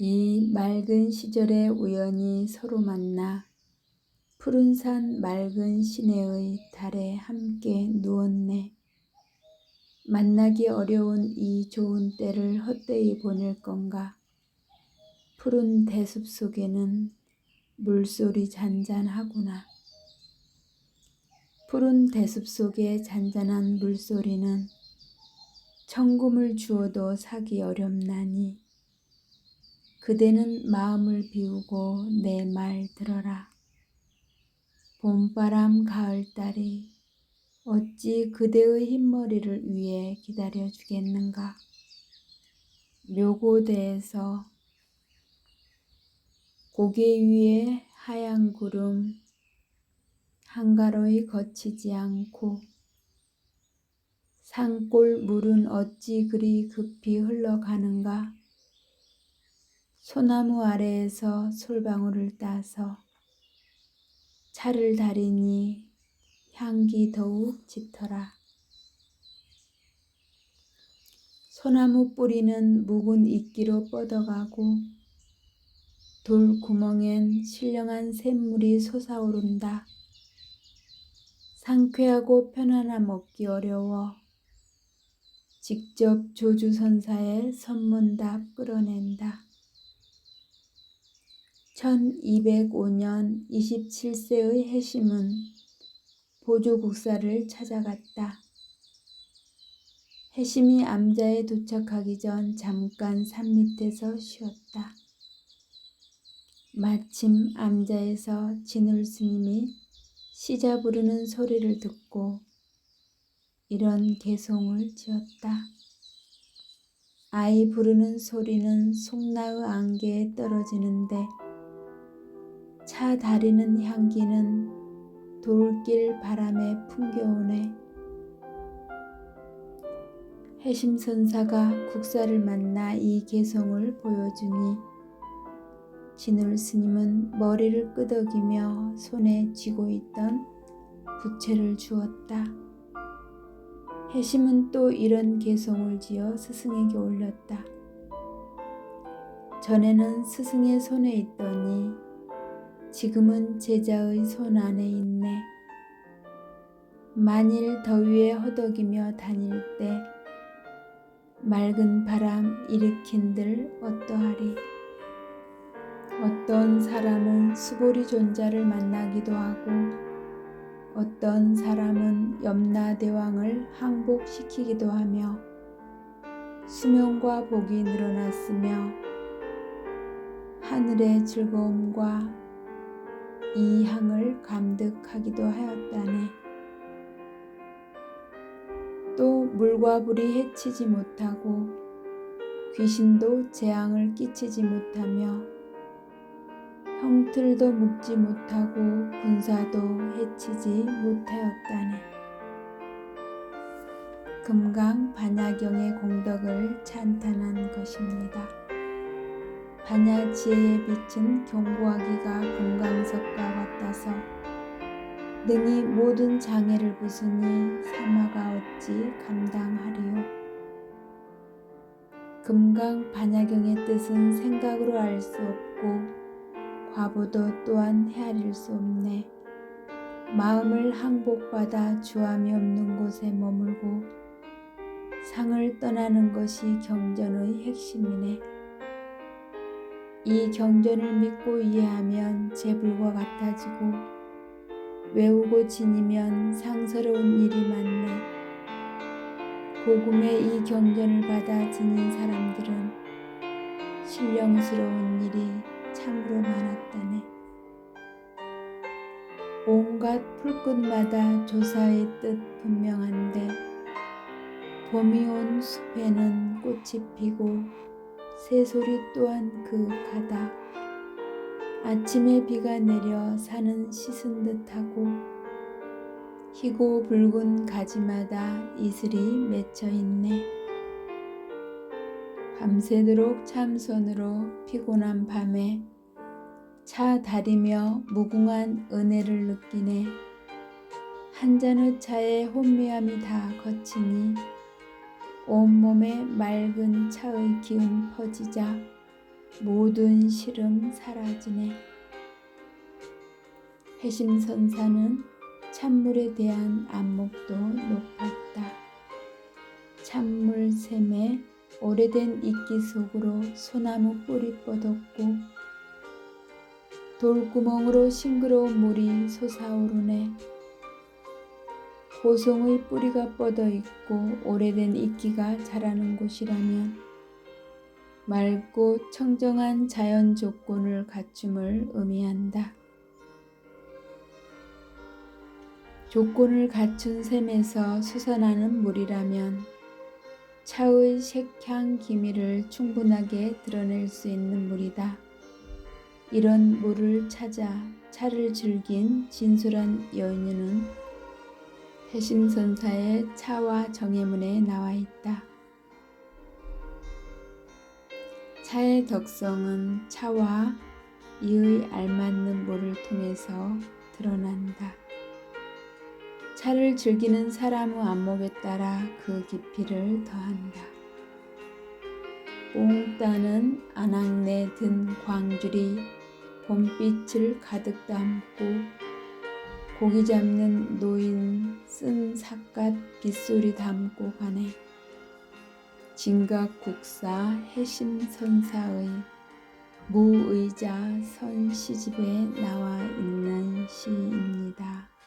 이 맑은 시절에 우연히 서로 만나 푸른 산 맑은 시내의 달에 함께 누웠네. 만나기 어려운 이 좋은 때를 헛되이 보낼 건가? 푸른 대숲 속에는 물소리 잔잔하구나. 푸른 대숲 속의 잔잔한 물소리는 천금을 주어도 사기 어렵나니 그대는 마음을 비우고 내 말 들어라. 봄바람 가을달이 어찌 그대의 흰머리를 위해 기다려 주겠는가. 묘고대에서 고개 위에 하얀 구름 한가로이 거치지 않고 산골 물은 어찌 그리 급히 흘러가는가? 소나무 아래에서 솔방울을 따서 차를 다리니 향기 더욱 짙어라. 소나무 뿌리는 묵은 이끼로 뻗어가고 돌 구멍엔 신령한 샘물이 솟아오른다. 상쾌하고 편안함 얻기 어려워 직접 조주선사의 선문답 끌어낸다. 1205년 27세의 해심은 보조국사를 찾아갔다. 해심이 암자에 도착하기 전 잠깐 산 밑에서 쉬었다. 마침 암자에서 진울 스님이 시자 부르는 소리를 듣고 이런 개송을 지었다. 아이 부르는 소리는 송나의 안개에 떨어지는데 차 다리는 향기는 돌길 바람에 풍겨오네. 해심선사가 국사를 만나 이 개송을 보여주니 진울 스님은 머리를 끄덕이며 손에 쥐고 있던 부채를 주었다. 해심은 또 이런 개송을 지어 스승에게 올렸다. 전에는 스승의 손에 있더니 지금은 제자의 손 안에 있네. 만일 더위에 허덕이며 다닐 때 맑은 바람 일으킨들 어떠하리. 어떤 사람은 수보리 존자를 만나기도 하고 어떤 사람은 염라대왕을 항복시키기도 하며 수명과 복이 늘어났으며 하늘의 즐거움과 이 향을 감득하기도 하였다네. 또 물과 불이 해치지 못하고 귀신도 재앙을 끼치지 못하며 형틀도 묶지 못하고 군사도 해치지 못하였다네. 금강 반야경의 공덕을 찬탄한 것입니다. 반야 지혜의 빛은 경고하기가 금강석과 같아서 능히 모든 장애를 부수니 사마가 어찌 감당하리요. 금강 반야경의 뜻은 생각으로 알 수 없고 과부도 또한 헤아릴 수 없네. 마음을 항복받아 주함이 없는 곳에 머물고 상을 떠나는 것이 경전의 핵심이네. 이 경전을 믿고 이해하면 재불과 같아지고 외우고 지니면 상스러운 일이 많네. 복음의 이 경전을 받아 지닌 사람들은 신령스러운 일이 참으로 많았다네. 온갖 풀끝마다 조사의 뜻 분명한데 봄이 온 숲에는 꽃이 피고 새소리 또한 그윽하다. 아침에 비가 내려 산은 씻은 듯하고 희고 붉은 가지마다 이슬이 맺혀 있네. 밤새도록 참선으로 피곤한 밤에 차 다리며 무궁한 은혜를 느끼네. 한 잔의 차에 혼미함이 다 거치니 온몸에 맑은 차의 기운 퍼지자 모든 시름 사라지네. 해심선사는 찬물에 대한 안목도 높았다. 찬물 샘에 오래된 이끼 속으로 소나무 뿔이 뻗었고 돌구멍으로 싱그러운 물이 솟아오르네. 고송의 뿌리가 뻗어 있고 오래된 이끼가 자라는 곳이라면 맑고 청정한 자연 조건을 갖춤을 의미한다. 조건을 갖춘 샘에서 솟아나는 물이라면 차의 색향 기미를 충분하게 드러낼 수 있는 물이다. 이런 물을 찾아 차를 즐긴 진솔한 여인은 해심선사의 차와 정해문에 나와 있다. 차의 덕성은 차와 이의 알맞는 물을 통해서 드러난다. 차를 즐기는 사람의 안목에 따라 그 깊이를 더한다. 뽕따는 안악내 든 광줄이 봄빛을 가득 담고 고기 잡는 노인 쓴 삿갓 빗소리 담고 가네. 진각 국사 해심 선사의 무의자 선 시집에 나와 있는 시입니다.